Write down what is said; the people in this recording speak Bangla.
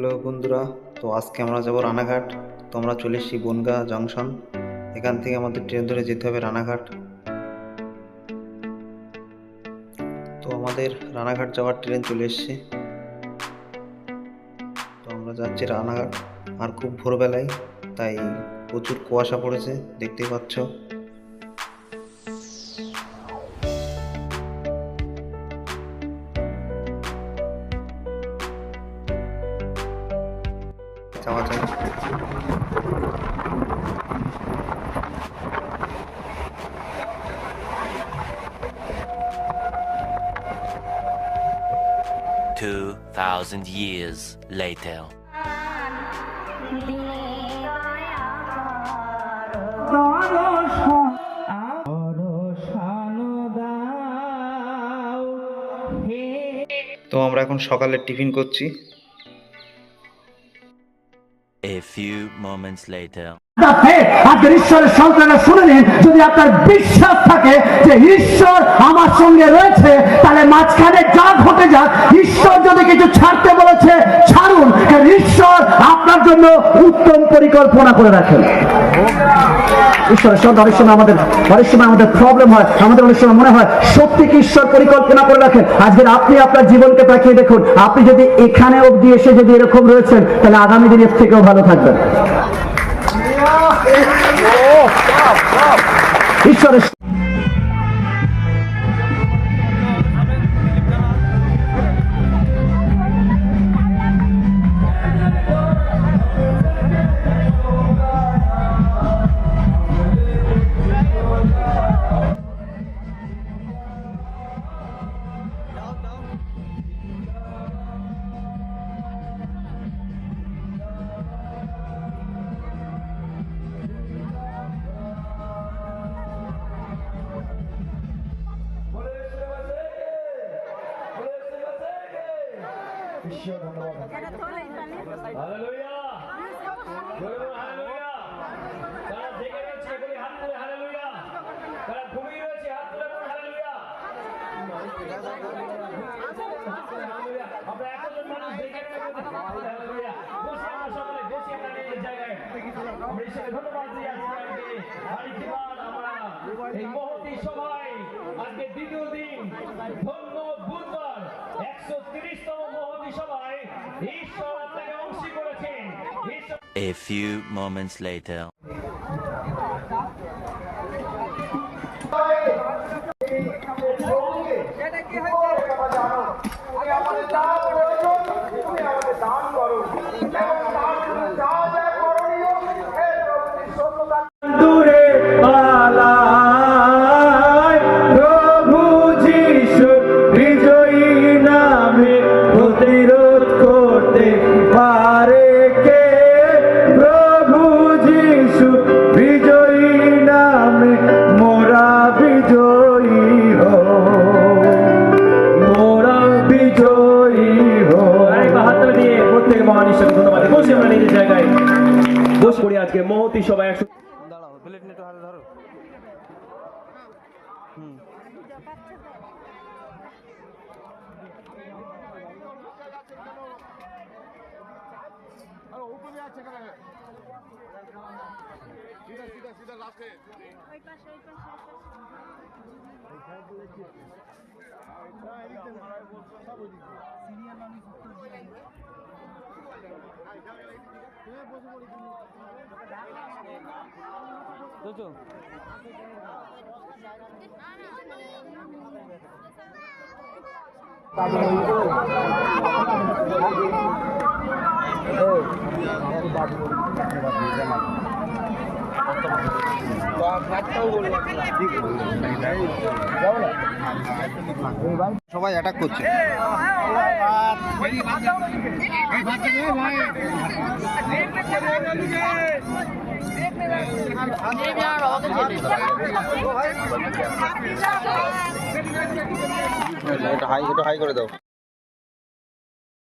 হ্যালো বন্ধুরা, তো আজকে আমরা যাব রানাঘাট। তো আমরা চলে এসেছি বনগা জংশন। এখান থেকে আমাদের ট্রেন ধরে যেতে হবে রানাঘাট। তো আমাদের রানাঘাট যাওয়ার ট্রেন চলে এসেছে। তো আমরা যাচ্ছি রানাঘাট। আর খুব ভোরবেলায়, তাই প্রচুর কুয়াশা পড়েছে, দেখতেই পাচ্ছ। যাওয়া যায় Two thousand years later. তো আমরা এখন সকালে টিফিন করছি A few moments later. আজকের ঈশ্বরের সন্তানরা শুনে নিন, যদি আপনার বিশ্বাস থাকে যে ঈশ্বর আমার সঙ্গে রয়েছে, তাহলে মাঝখানে যা ঘটে যাক, ঈশ্বর যদি কিছু ছাড়তে বলেছে, ছাড়ুন কারণ ঈশ্বর আপনার জন্য উত্তম পরিকল্পনা করে রাখেন ঈশ্বরের সঙ্গে অনেক সময় আমাদের অনেক সময় আমাদের প্রবলেম হয় আমাদের অনেক সময় মনে হয় সত্যি কি ঈশ্বর পরিকল্পনা করে রাখেন। আজকে আপনি আপনার জীবনকে তাকিয়ে দেখুন আপনি যদি এখানে অবধি এসে যদি এরকম রয়েছেন তাহলে আগামী দিনের থেকেও ভালো থাকবেন ঈশ্বরের তারা জেগে রয়েছে বলি হাত তুলে হালেলুয়া তারা ঘুমিয়ে রয়েছে হাত তুলে হালেলুয়া আমরা এতজন মানুষ জেগে হালেলুয়া বসে আমরা সকলে বসে আমরা নিজের জায়গায় আমরা ঈশ্বরকে ধন্যবাদ দিই আজকে আমরা এই মহতি সভায় A few moments later. দূরে পালায় প্রভু যিশু বিজয়ী নামে প্রতিরোধ করতে পারে বসে পড়ি আজকে। মহতি সবাই একশো দাঁড়াও প্লেট একটু হাতে ধরো। ওই পাশে ওই পাশে সবাই অ্যাটাক করছে এটা হাই এটা হাই করে দাও